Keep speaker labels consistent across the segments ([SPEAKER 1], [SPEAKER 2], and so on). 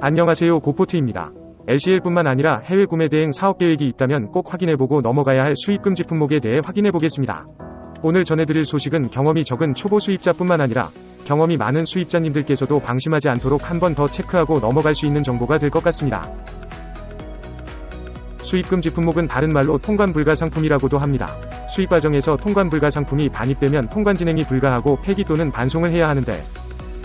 [SPEAKER 1] 안녕하세요 고포트입니다. LCL뿐만 아니라 해외 구매 대행 사업 계획이 있다면 꼭 확인해보고 넘어가야 할 수입 금지 품목에 대해 확인해보겠습니다. 오늘 전해드릴 소식은 경험이 적은 초보 수입자뿐만 아니라 경험이 많은 수입자님들께서도 방심하지 않도록 한 번 더 체크하고 넘어갈 수 있는 정보가 될 것 같습니다. 수입 금지 품목은 다른 말로 통관 불가 상품이라고도 합니다. 수입 과정에서 통관 불가 상품이 반입되면 통관 진행이 불가하고 폐기 또는 반송을 해야 하는데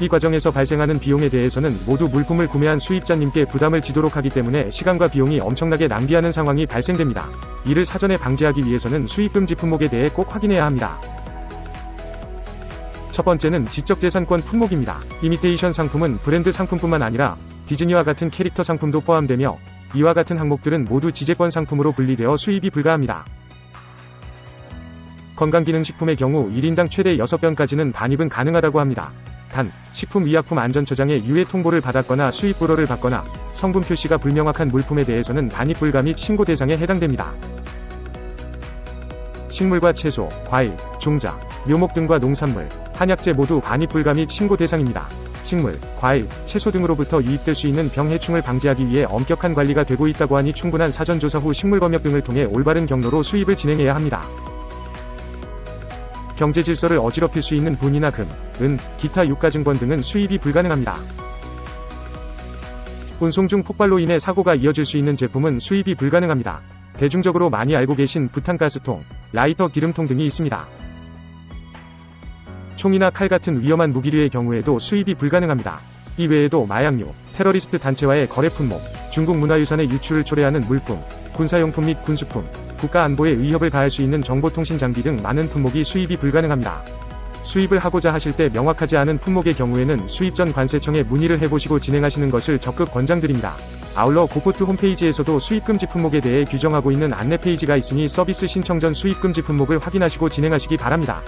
[SPEAKER 1] 이 과정에서 발생하는 비용에 대해서는 모두 물품을 구매한 수입자님께 부담을 지도록 하기 때문에 시간과 비용이 엄청나게 낭비하는 상황이 발생됩니다. 이를 사전에 방지하기 위해서는 수입금지 품목에 대해 꼭 확인해야 합니다. 첫 번째는 지적재산권 품목입니다. 이미테이션 상품은 브랜드 상품뿐만 아니라 디즈니와 같은 캐릭터 상품도 포함되며 이와 같은 항목들은 모두 지재권 상품으로 분리되어 수입이 불가합니다. 건강기능식품의 경우 1인당 최대 6병까지는 반입은 가능하다고 합니다. 단, 식품의약품안전처장의 유해 통보를 받았거나 수입 불허를 받거나 성분 표시가 불명확한 물품에 대해서는 반입 불가 및 신고 대상에 해당됩니다. 식물과 채소, 과일, 종자, 묘목 등과 농산물, 한약재 모두 반입 불가 및 신고 대상입니다. 식물, 과일, 채소 등으로부터 유입될 수 있는 병 해충을 방지하기 위해 엄격한 관리가 되고 있다고 하니 충분한 사전 조사 후 식물 검역 등을 통해 올바른 경로로 수입을 진행해야 합니다. 경제 질서를 어지럽힐 수 있는 분이나 금, 은, 기타 유가증권 등은 수입이 불가능합니다. 운송 중 폭발로 인해 사고가 이어질 수 있는 제품은 수입이 불가능합니다. 대중적으로 많이 알고 계신 부탄가스통, 라이터 기름통 등이 있습니다. 총이나 칼 같은 위험한 무기류의 경우에도 수입이 불가능합니다. 이 외에도 마약류, 테러리스트 단체와의 거래 품목, 중국 문화유산의 유출을 초래하는 물품, 군사용품 및 군수품, 국가 안보에 위협을 가할 수 있는 정보통신 장비 등 많은 품목이 수입이 불가능합니다. 수입을 하고자 하실 때 명확하지 않은 품목의 경우에는 수입 전 관세청에 문의를 해보시고 진행하시는 것을 적극 권장드립니다. 아울러 고포트 홈페이지에서도 수입금지 품목에 대해 규정하고 있는 안내 페이지가 있으니 서비스 신청 전 수입금지 품목을 확인하시고 진행하시기 바랍니다.